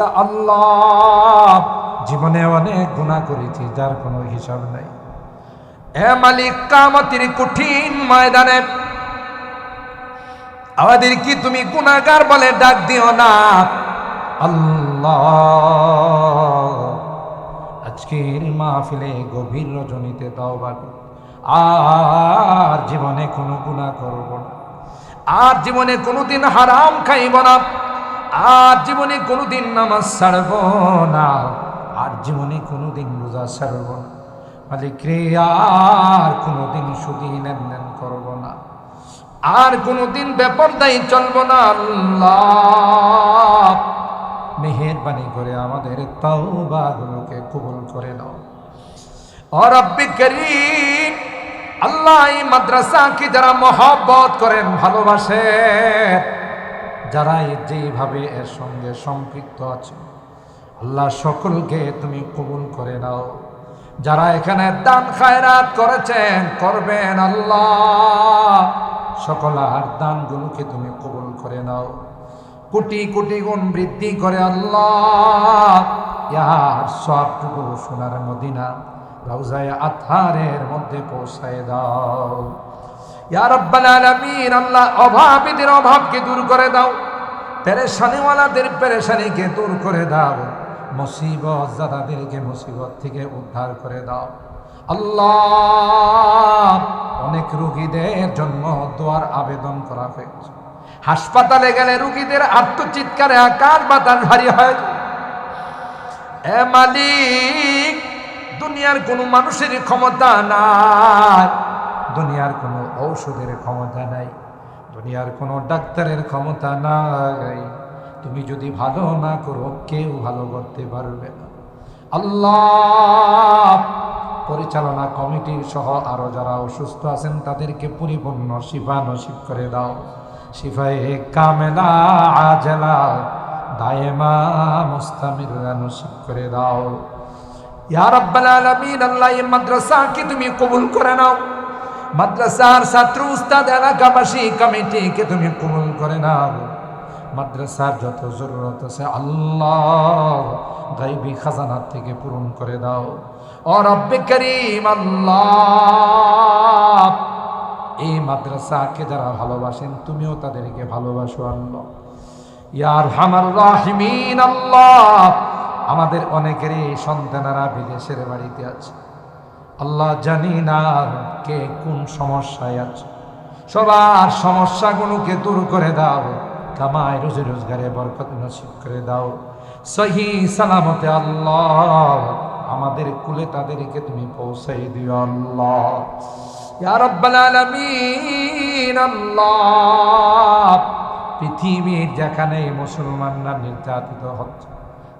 আল্লাহ। জীবনে অনেক গুণা করেছি, যার কোনো হিসাব নাই। এ মালিক কামতির কঠিন ময়দানে আমাদের কি তুমি গুণাগার বলে ডাক দিও না। আল্লাহ। আজকের মাহফিলে গভীর রজনীতে তওবা করি। আর জীবনে কোনো গুণা করব না। আর জীবনে কোনোদিন হারাম খাইব না। আর জীবনে কোনোদিন নামাজ ছাড়ব না, আর জীবনে কোনোদিন রোজা ছাড়ব না। মালিক রে আর কোনোদিন সুদি লেনদেন করব না, আর কোনোদিন বেপরদাই চলব না। আল্লাহ, মেহেরবানি করে আমাদের তাওবাগুলোকে কবুল করে নাও। ও রব্বি করিম, আল্লাহ মাদ্রাসাকে যারা মহব্বত করেন, ভালোবাসেন যারা এই যেভাবে এর সঙ্গে সম্পৃক্ত আছে, আল্লাহ সকলকে তুমি কবুল করে নাও। যারা এখানে দান খায়রাত করেছেন, করবেন আল্লাহ। সকল আর দানগুলোকে তুমি কবুল করে নাও। কোটি কোটি গুণ বৃদ্ধি করে আল্লাহ। ইয়ার সবটুকু সোনার মদিনা, রওজায় আথারের মধ্যে পৌঁছায় দাও। আলামিন, আল্লাহ অভাবীদের অভাবকে দূর করে দাও। পেরেশানিওয়ালাদের পেরেশানিকে দূর করে দাও। মুসিবত যাদাদেরকে মুসিবত থেকে উদ্ধার করে দাও। আল্লাহ, অনেক রুগীদের জন্য দোয়ার আবেদন করা হয়েছে। হাসপাতালে গেলে রুগীদের আত্মচিৎকারে আকাশ বাতাস ভারী হয়। এ মালিক, দুনিয়ার কোনো মানুষের ক্ষমতা নাই। দুনিয়ার কোনো ঔষধের ক্ষমতা নাই, দুনিয়ার কোনো ডাক্তারের ক্ষমতা নাই। তুমি যদি ভালো না করো, কেউ ভালো করতে পারবে না। আল্লাহ পরিচালনা কমিটির সহ আরও যারা অসুস্থ আছেন, তাদেরকে পরিপূর্ণ শিফা নসিব করে দাও। শিফায়ে কামেলা, আজলা, দায়েমা মুস্তামিরা নসিব করে দাও। ইয়া রাব্বাল আলামিন, আল্লাহ এই মাদ্রাসাকে তুমি কবুল করে নাও। মাদ্রাসার ছাত্র উস্তাদ এলাকাবাসী কমিটিকে তুমি কবুল করে নাও। মাদ্রাসার যত জরুরত আছে আল্লাহ গাইবি খাজানার থেকে পূরণ করে দাও। ও রব্বে করিম আল্লাহ, এই মাদ্রাসাকে যারা ভালোবাসেন তুমিও তাদেরকে ভালোবাসো আল্লাহ। ইয়ার হামার রাহিমিন আল্লাহ, আমাদের অনেকেরই সন্তানেরা বিদেশের বাড়িতে আছে। আল্লাহ জানি না কে কোন সমস্যায় আছে। সবার সমস্যাগুলোকে দূর করে দাও। কামায় রোজে রোজগারে বরকত নসিব করে দাও। সহি সালামতে আল্লাহ, আমাদের কুলে তাদেরকে তুমি পৌঁছাই দিও আল্লাহ। পৃথিবীর যেখানে মুসলমানরা নির্যাতিত হচ্ছে,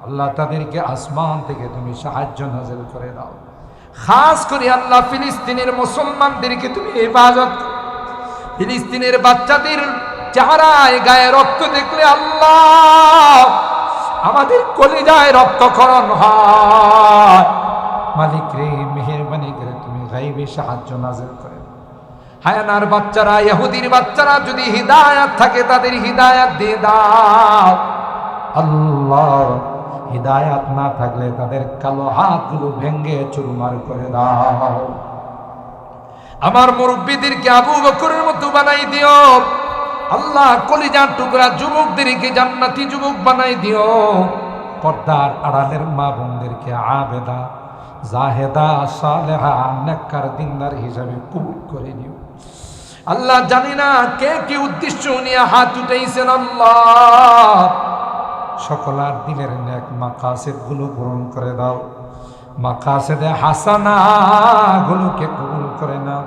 আল্লাহ তাদেরকে আসমান থেকে তুমি সাহায্য নাজিল করে দাও। খাস করে আল্লাহ ফিলিস্তিনের মুসলমানদেরকে তুমি হেফাজত। ফিলিস্তিনের বাচ্চাদের চেহারায় গায়ে রক্ত দেখলে আল্লাহ আমাদের কলিজায় রক্তক্ষরণ হয়। মালিক রে, মেহরবানি করে তুমি গাইবে, সাহায্য নাজিল করে। হায়ানার বাচ্চারা, ইহুদির বাচ্চারা যদি হিদায়াত থাকে, তাদের হিদায়াত দিয়ে দাও। আল্লাহ হিদায়াত না থাকলে তাদের কালো হাতগুলো ভেঙ্গে চুরমার করে দাও। আমার মুরব্বীদেরকে আবু বকরের মতো বানাই দিও। আল্লাহ কলিজার টুকরা যুবকদেরকে জান্নাতি যুবক বানাই দিও। পর্দার আড়ালের মা বোনদেরকে আবেদা, জাহেদা, সালেহা, নেককার, দিনদার হিসাবে কবুল করে দিও আল্লাহ জানি না কে কি উদ্দেশ্য নিয়ে হাত উঠেছেন আল্লাহ। সকলার দিলের নেক মাকাসেদগুলো পূরণ করে দাও। মাকাসেদে হাসানা গুলোকে কবুল করে নাও।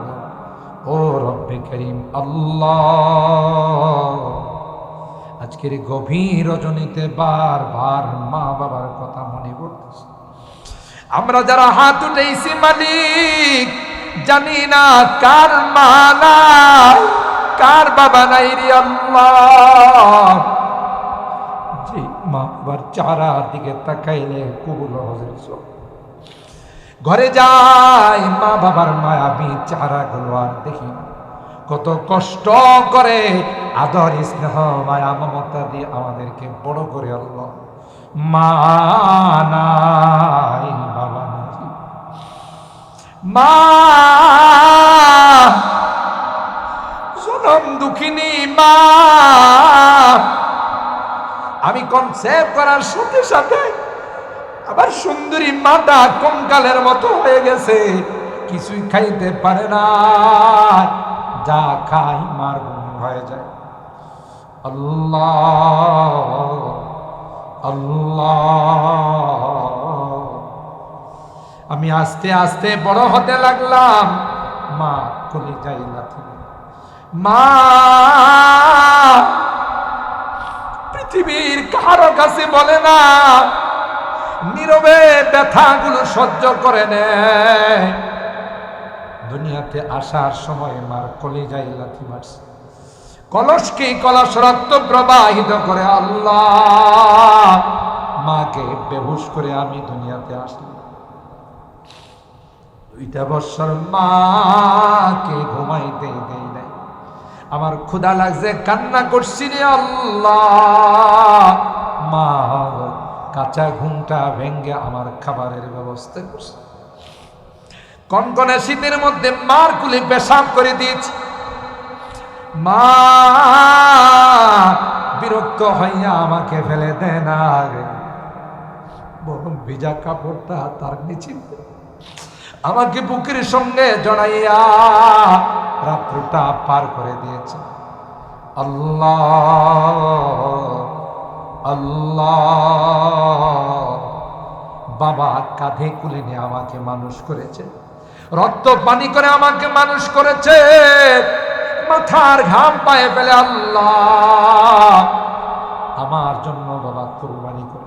ও রব্বে করিম আল্লাহ। আজকের গভীর রজনীতে বারবার মা বাবার কথা মনে পড়তেছে। আমরা যারা হাত উঠেছি মালিক, জানি না কার মানা কার বাবা নাই রে আল্লাহ। যে মা বাবার চারার দিকে তাকাইলে কবুল হজের চোখ। ঘরে যাই মা বাবার মায়াবী চারাগুলো আর দেখি কত কষ্ট করে আদর, স্নেহ, মায়া, মমতা দিয়ে আমাদেরকে বড় করে আল্লাহ। মা নাই বাবা মা জনম দুঃখিনী মা। আমি কনসেপ্ট করার সাথে সাথে আবার সুন্দরী মাটা কঙ্কালের মতো হয়ে গেছে। কিছুই খাইতে পারে না। যা খাই মার হয়ে যায়। আমি আস্তে আস্তে বড় হতে লাগলাম। মা কলি যাই লাথি মা পৃথিবীর কারও কাছে বলে না, নীরবে ব্যথাগুলো সহ্য করে নেয়। দুনিয়াতে আসার সময় মার কলি যাই লাথি মারছে। কলসকে কলস রক্ত প্রবাহিত করে আল্লাহ? মাকে বেহুশ করে আমি দুনিয়াতে আসলাম। দুইটা বছর মাকে ঘুমাইতে নাই আমার ক্ষুধা লাগছে, কান্না করছি রে আল্লাহ। মা কাঁচা ঘুমটা ভেঙ্গে আমার খাবারের ব্যবস্থা করছে। কনকনে শীতের মধ্যে মার কুলি পেশাব করে দিয়েছি। মা, বিরক্ত হইয়া আমাকে ফেলে দেয় না বরং ভিজা কাপড়টা তার নিচে আমাকে বুকের সঙ্গে জড়াইয়া রাত্রটা পার করে দিয়েছে। আল্লাহ আল্লাহ। বাবা কাঁধে কুলে নিয়ে আমাকে মানুষ করেছে। রক্ত পানি করে আমাকে মানুষ করেছে। মাথার ঘাম পায়ে ফেলে আল্লাহ। আমার জন্য বাবা কোরবানি করেছে।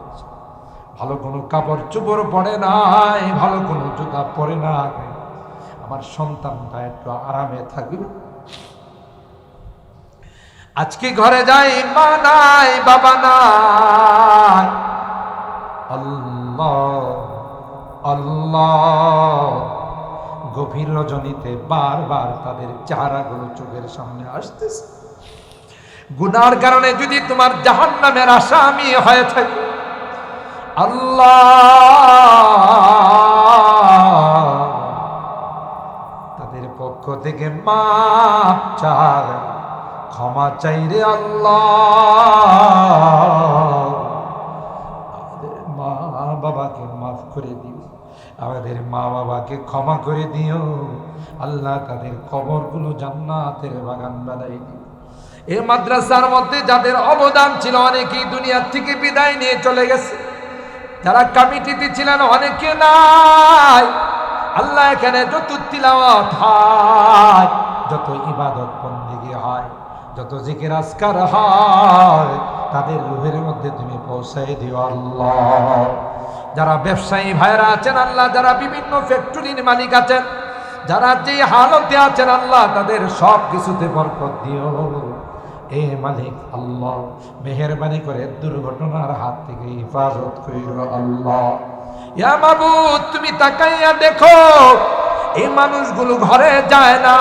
ভালো কোনো কাপড় চুপড় পরে নাই, ভালো কোনো জুতা পরে নাই। আমার সন্তানটা একটু আরামে থাকবে। আজকে ঘরে যাই, মা নাই, বাবা নাই। আল্লাহ আল্লাহ। গভীর রজনীতে বারবার তাদের চেহারাগুলো চোখের সামনে আসতেছে। গুনার কারণে যদি তোমার জাহান নামের আশা আমি হয়ে থাকি আল্লাহ। তাদের পক্ষ থেকে মাপ চাই ক্ষমা চাই রে আল্লাহ। মা বাবাকে মাফ করে দিও, আমাদের মা বাবাকে ক্ষমা করে দিও। আল্লাহ তাদের কবরগুলো জান্নাতের বাগান বানাই দিও। এই মাদ্রাসার মধ্যে যাদের অবদান ছিল, অনেকেই দুনিয়ার থেকে বিদায় নিয়ে চলে গেছে। যারা কমিটিতে ছিলেন, অনেকে নাই। আল্লাহ এখানে যত তিলাওয়াত হয়, যত ইবাদত বন্দিগি হয়, যত জিকির আজকার হয়, তাদের রুহের মধ্যে তুমি পৌঁছাই দিও আল্লাহ। যারা ব্যবসায়ী ভাইরা আছেন, আল্লাহ যারা বিভিন্ন ফ্যাক্টরির মালিক আছেন, যারা যে হালতে আছেন, আল্লাহ তাদের সব কিছুতে বরকত দিও। এ মালিক আল্লাহ মেহরবানি করে দুর্ঘটনার হাত থেকে হেফাজত করিল আল্লাহ। ইয়া মাবুদ, তুমি তাকাইয়া দেখো, এই মানুষগুলো ঘরে যায় না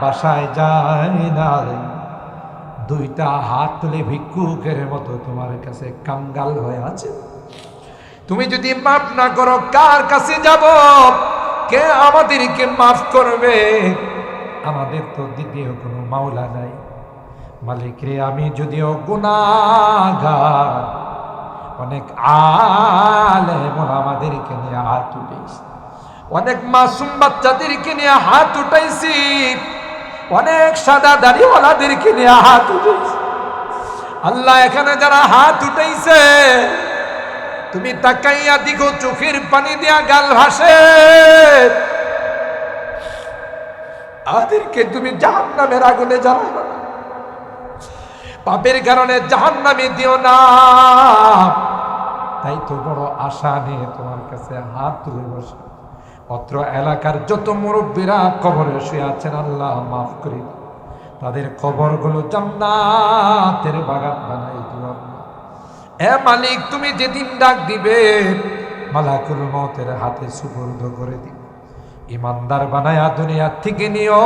বাসায় যায় না দুইটা হাত তুলে ভিক্ষুকের মতো তোমার কাছে কাঙ্গাল হয়ে আছে। তুমি যদি মাফ না করো, কার কাছে যাব? কে আমাদেরকে মাফ করবে? আমাদের তো দ্বিতীয় কোনো মাওলা নাই। মালিক রে আমি যদিও গুনাগার অনেক আলে আমাদেরকে নিয়ে হাত উঠেছি অনেক মাসুম বাচ্চাদেরকে নিয়ে হাত উঠাইছি। অনেক সাদা দাড়িওয়ালাদেরকে নিয়ে হাত উঠেছি আল্লাহ এখানে যারা হাত উঠাইছে, তুমি তাকাইয়া দিগো চোখের পানি দিয়া গাল ভাসে। আদেরকে তুমি জাহান নামের আগুনে জ্বালাও না। পাপের কারণে জাহান নামে দিও না তাই তো বড় আশা নিয়ে তোমার কাছে হাত তুলে বসে অত্র এলাকার যত মুরব্বীরা কবরে শুয়ে আছেন, আল্লাহ মাফ করি। তাদের কবরগুলো জান্নাতের বাগান বানাই দিও। এ মালিক, তুমি যেদিন ডাক দিবে, মালাকুল মতের হাতে সুপর্দ করে দিও ইমানদার বানায়া দুনিয়ার থেকে নিও,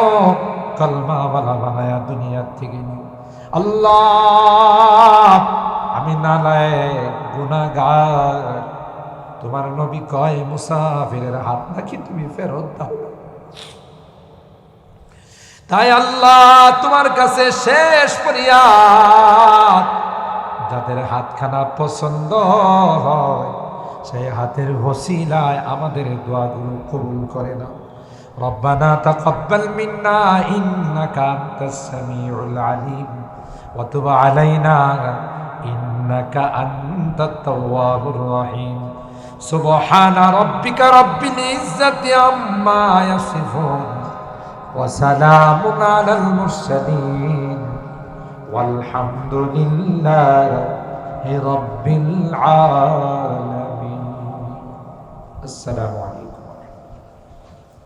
কলমাওয়ালা বানায়া দুনিয়ার থেকে নিও আল্লাহ আমি নালায় গুনাহগার তোমার নবী কয় মুসাফিরের হাত নাকি তুমি ফেরত দাও তাই আল্লাহ তোমার কাছে শেষ ফরিয়াদ যাদের হাতখানা পছন্দ হয় সেই হাতের ওসিলায় আমাদের দোয়াগুলো কবুল করে নাও ربنا تقبل منا إنك أنت السميع العليم অথবা আলাইনা, ইন্নাকা আন্তাত তাওয়াবুর রহিম। সুবহানা রাব্বিকা রাব্বিল ইজ্জাতি আম্মা ইয়াসিফুন, ওয়া সালামুন আলাল মুরসালিন।